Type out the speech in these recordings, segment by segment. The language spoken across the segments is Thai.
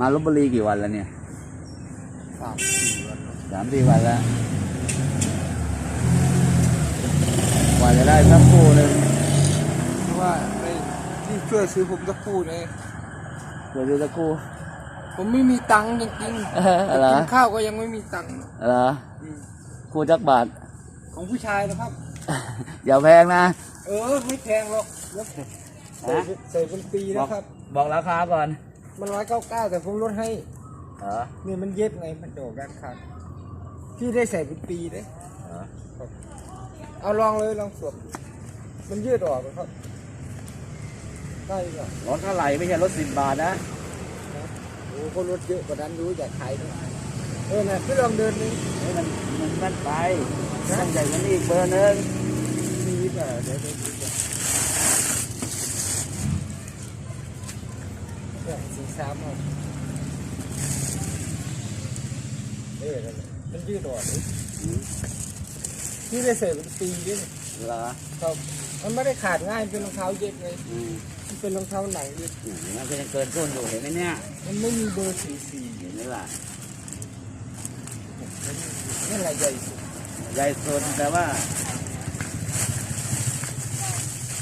มาลบบุรีกี่วันแล้วเนี่ยสามสี่วันสามสี่วันแล้วกว่าจะได้สักคู่หนึ่งเพราะว่าไปที่ช่วยซื้อผมตะคู่เลยเดี๋ยวดูสักคู่ ผมไม่มีตังค์จริงเออๆเหรอกินข้าวก็ยังไม่มีตังค์เหรออืมคู่จักบาท ของผู้ชายนะครับ อย่าแพงนะ เออ ไม่แพงหรอกแล้วใส่ฮะใส่เป็นปีบอนะกครับ บอกราคาก่อน มันร้อยเก้าเก้าแต่ผมลดให้เหรอนี่มันเย็บไงมันโดดด้านข้างพี่ได้ใส่เป็นปีเลยเหรอเอาลองเลยลองสวมดูมันยืดออกนะครับ ได้ก็รถเท่าไหร่ไม่ใช่รถสิบบาทนะโอ้ก็ลดเยอะกว่านั้นรู้อยากขายด้วยเออนะพี่ลองเดินนี่เฮ้ยมันมันนั่นไปต้องใหญ่กว่านี้อีกเบอร์หนึงมีป่ะเดี๋ยวเดี๋ยว ดูก่อนเนี่ยสีสามเอาเออนั่นแหละมันยืดออกเลยอืมพี่ได้ใส่เป็นปีด้วยนี่เหรอครับมันไม่ได้ขาดง่ายมันเป็นรองเท้าเย็บไงอืมมันเป็นรองเท้าหนังเย็บมันก็ยังเกินต้นอยู่เห็นไหมเนี่ย มันไม่มีเบอร์สี่สี่เห็นไหมล่ะนี่นแหละใหญ่สุด ใหญ่สุดแต่ว่า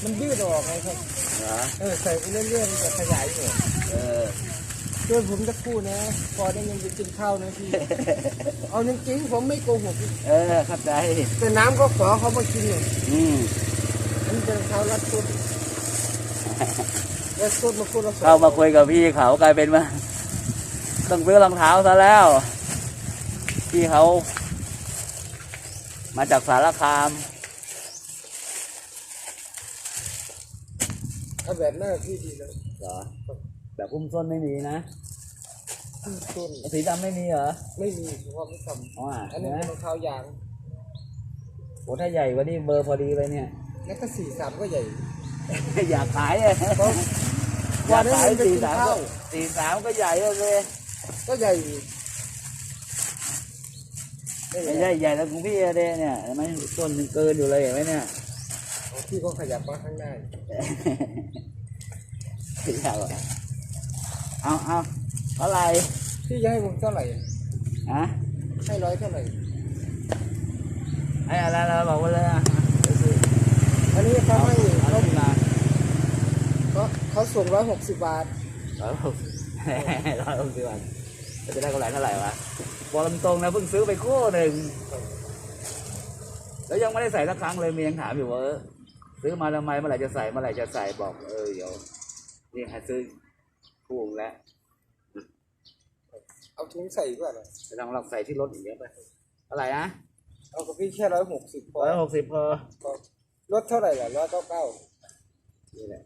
มันยืดออกไงครับ เหรอเออใส่ไปเรื่อยๆมันจะขยายออกเออช่วยผมจะคู่นะ พอได้เงินไปกินข้าวนะพี่ เอาจริงๆผมไม่โกหกพี่เออเข้าใจ แต่น้ำก็ขอเขามากินอยู่อืมมันเป็นรองเท้ารัดสุดรัดสุดมาคู่ละสองเข้ามาคุยกับพี่เขากลายเป็นว่าต้องซื้อรองเท้าซะแล้ว พี่เขา มาจากสารคาม เอาแบบหน้าพี่ดีเลยเหรอแบบอุ้มส้นไม่มีนะต้นสีดำไม่มีเหรอไม่มีเพราะว่าไม่ทอ๋อำอันนี้เห็นไหมเป็นรองเท้ายาง โอ้ถ้าใหญ่กว่านี้เบอร์พอดีเลยเนี่ย แล้วก็สี่สามก็ใหญ่ อยากขายอะเพราะอยากขายวันนี้มันไปสี่กินสามข้าก็วสี่สามก็ใหญ่เลยก็ใหญ่อีกไม่ใช่ใหญ่แล้วของพี่อะเด้เนี่ยเห็นไหมต้นมันเกินอยู่เลยเห็นไหมเนี่ยของ พี่ก็ขยับมาข้างหน้าอยากเหรอเอาเอาเท่าไหร่พี่จะให้ผมเท่าไหร่ฮะให้ร้อยเท่าไหร่ไอ้อะไรเราบอกว่าเลยอะอันนี้เขาให้เอาเขาที่มาเขาเขาส่งร้อยหกสิบบาทร้อยหกร้อยหกสิบบาทจะได้กำไรเท่าไหร่วะบอกตรงๆนะเพิ่งซื้อไปคู่หนึ่งแล้วยังไม่ได้ใส่สักครั้งเลยเมียยังถามอยู่ว่าเออ ซื้อมาทำไมเมื่อไหร่จะใส่เมื่อไหร่จะใส่บอก เออเดี๋ยวนี่ให้ซื้อคู่แล้วเอาถุงใส่ดีกว่าเหรอจะลองลองใส่ที่รถอย่างเงี้ยไปเท่าไหร่นะเอากับพี่แค่ร้อยหกสิบพอร้อยหกสิบพอลดเท่าไหร่ล่ะร้อยเก้าเก้านี่แหละ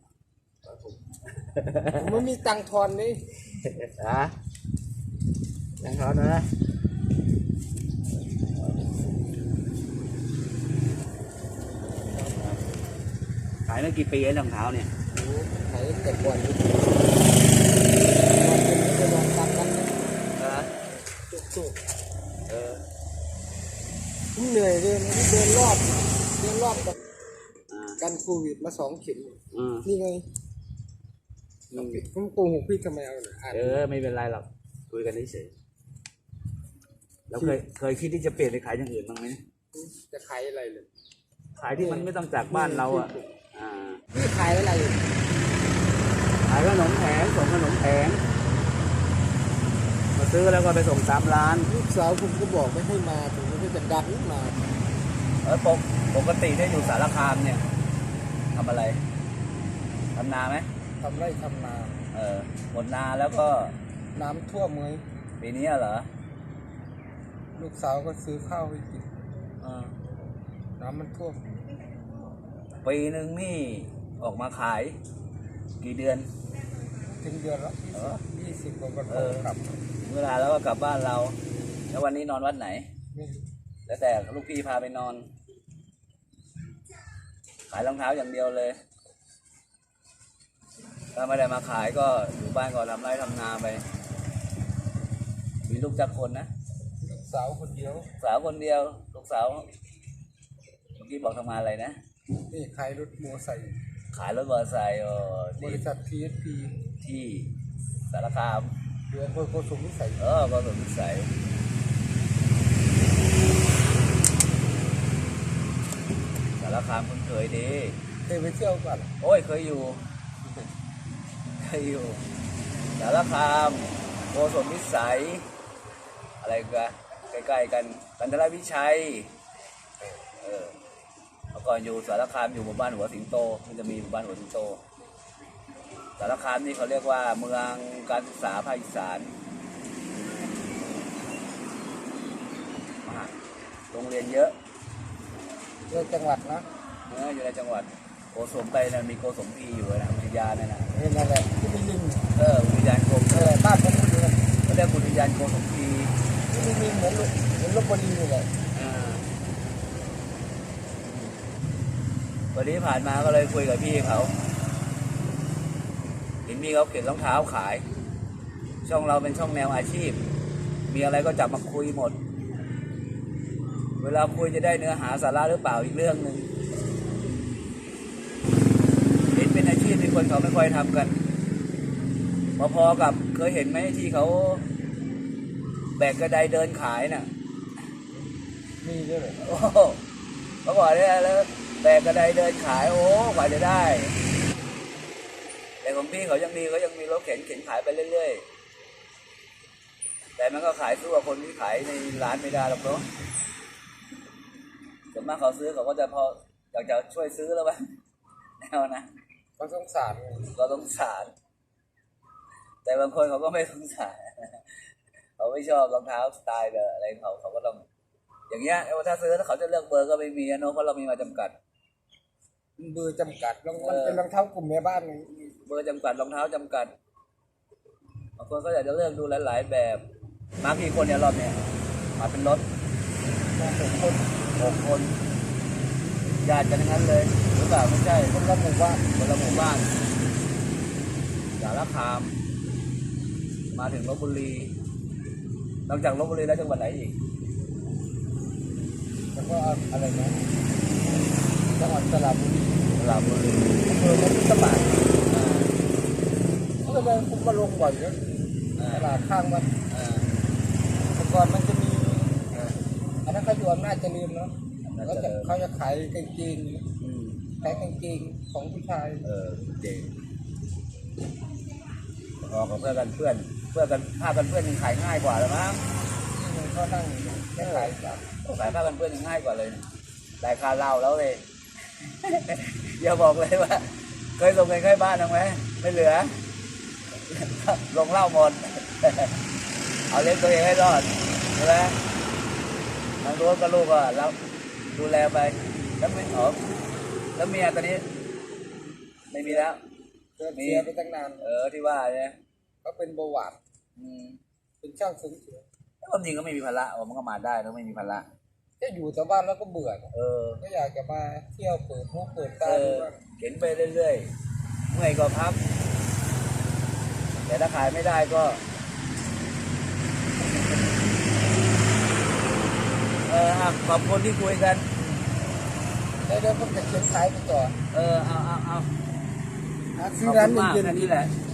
ผมไม่มีตังค์ทอนนี่ฮะยังทอนนะ ขายมากี่ปีแล้วรองเท้าเนี่ยโอ้ขายแต่ก่อนนี่ก่อนเป็นไม่ได้ลองตังค์กันนะเออสุกเออๆผมเหนื่อยเลยนะเดินรอบเดินรอบกับอ่ากันโควิดมาสองเข็มอืมนี่ไงผมโกหกพี่ทำไมเอาเนี่ยอ่านเออ ไม่เป็นไรหรอกคุยกันเฉยๆเราเคยเคยคิดที่จะเปลี่ยนไปขายอย่างอื่นบ้างไหมจะขายอะไรเลยขายที่มันไม่ต้องจากบ้านเราอะอ่า พี่ขายอะไรขายขนมแผงส่งขนมแผงมาซื้อแล้วก็ไปส่งตามร้าน ลูกสาวผมก็บอกไม่ให้มาถึงไม่จะดันมาเออปกปกติได้อยู่สารคามเนี่ยทำอะไรทำนาไหมทำไร่ทำนา เออหมดนาแล้วก็น้ำท่วมเลยปีนี้เหรอลูกสาวก็ซื้อข้าวให้กินเออน้ำมันท่วม ปีหนึ่งนี่ออกมาขาย กี่เดือน ถึงเดือนละเออ ยี่สิบกว่าวันเออกลับเวลาแล้วก็กลับบ้านเรา แล้ววันนี้นอนวัดไหนไม่รู้แล้วแต่ลูกพี่พาไปนอน ขายรองเท้าอย่างเดียวเลย ถ้าไม่ได้มาขายก็อยู่บ้านก็ทำไร่ทำนาไป มีลูกจักคนนะ ลูกสาวคนเดียว สาวคนเดียว ลูกสาวเมื่อกี้บอกทำงานอะไรนะ นี่ขายรถมอไซค์ขายรถมอเตอร์ไซค์เออบที่ริษัท TSP ที่สารคามเดือนคนโกสุมนิสัยเออก็สงสัยสารคามคุณเคยดี เคยไปเที่ยวก่อนโอ้ยเคยอยู่ เคยอยู่สารคามโกศลวิสัย อะไรกันใกล้ๆกันกันทรวิชัย เออเมื่อก่อนอยู่สารคามอยู่หมู่บ้านหัวสิงโต มันจะมีหมู่บ้านหัวสิงโต สารคามนี่เขาเรียกว่าเมืองการศึกษาภาคอีสานมหาโรงเรียนเยอะเรื่องจังหวัดนะเอออยู่ในจังหวัดโกสมไปนะมีโกสมพีอยู่นะอุทยานนั่นนะนี่นั่นแหละที่มีลิงเอออุทยานกรมนั่นแหละบ้านผมอยู่นั่นเขาเรียกอุทยานโกสมพีที่มีลิงเหมือนลูกเหมือนลบบุรีนี่แหละอ่ วันนี้ผ่านมาก็เลยคุยกับพี่เขาเห็นพี่เขาเขียนรองเท้าขาย ช่องเราเป็นช่องแนวอาชีพ มีอะไรก็จับมาคุยหมด เวลาคุยจะได้เนื้อหาสาระหรือเปล่าอีกเรื่องหนึ่งเห็นเป็นอาชีพที่คนเขาไม่ค่อยทำกันพอๆกับเคยเห็นไหมที่เขาแบกกระไดเดินขายน่ะมีด้วยเลยโอ้โหเขาบอกเนี่ยแล้ว แบกกระไดเดินขายโอ้กว่าจะได้ แต่ของพี่เขายังดีเขายังมีรถเข็นเข็นขายไปเรื่อยๆ แต่มันก็ขายสู้กับคนที่ขายในร้านไม่ได้หรอกเนาะส่วนมากเขาซื้อเขาก็จะพออยากจะช่วยซื้อแล้วบ้างแนวนะเขาสงสารไงเราต้องสาร แต่บางคนเขาก็ไม่สงสารเขาไม่ชอบรองเท้าสไตล์แบบอะไรของเขาเขาก็ต้องอย่างเงี้ยถ้าซื้อถ้าเขาจะเลือกเบอร์ก็ไม่มีอะเนาะเพราะเรามีมาจำกัดมัน เบอร์จำกัดแล้วมันเออเป็นรองเท้ากลุ่มแม่บ้านไงเบอร์จำกัดรองเท้าจำกัดบางคนก็อยากจะเลือกดูหลายๆแบบ มากี่คนเนี่ยรอบเนี้ยมาเป็นรถมาสองคนหกคนญาติกันทั้งนั้นเลยหรือเปล่าไม่ใช่คนละหมู่บ้านคนละหมู่บ้านสารคาม มาถึงลบบุรีนอกจากลบบุรีแล้วจังหวัดไหนอีกแล้วก็อะไรนะ จังหวัดสระบุรีสระบุรีอำเภอมันสมานอ่าเขาก็เลยผมมาลงบ่อยนะอ่าตลาดข้างวัดอ่าแต่ก่อนมันจะมีอ่าอันนั้นเขาอยู่อำนาจเจริญเนาะอำนาจเขาเจริจะญเขาจะขายกางเกงอืมขายกางเกงของผู้ชาย เออเจ๋งออกกับเพื่อนกันเพื่อน เพื่อนกันผ้ากันเพื่อนยังขายง่ายกว่าเลยมั้งที่มันเขานั่งไม่ขายจ้ะขายผ้ากันเพื่อนยังง่ายกว่าเลย ได้ค่าเหล้าแล้วเลย อย่าบอกเลยว่า เคยส่งเงินให้บ้านบ้างไหมไม่เหลือ ลงเหล้าหมด เอาเลี้ยงตัวเองให้รอดใช่ไหมทางรั้วกับลูกก็รับดูแลไป แล้วไม่อ๋อแล้วเมียตอนนี้ ไม่มีแล้วเสียไปตั้งนาน เออที่ว่าเนี่ยเขาเป็นเบาหวานอืมเป็นช่างเสริมสวยความจริงก็ไม่มีภาระโอ้มันก็มาได้แล้วไม่มีภาระ จะอยู่แต่บ้านแล้วก็เบื่อเออ ก็อยากจะมาเที่ยวเปิดหูเปิดเอตาดูอ บ้างเข็นไปเรื่อยๆ เมื่อยก็พัก แต่ถ้าขายไม่ได้ก็เอออะขอบคุณที่คุยกัน แล้วเดี๋ยวผมจะเขียนขายไปต่อเออ เอาเอาเอา หาขซื้ออบร้าคุนณมากเย็นแค่นี้แหละๆ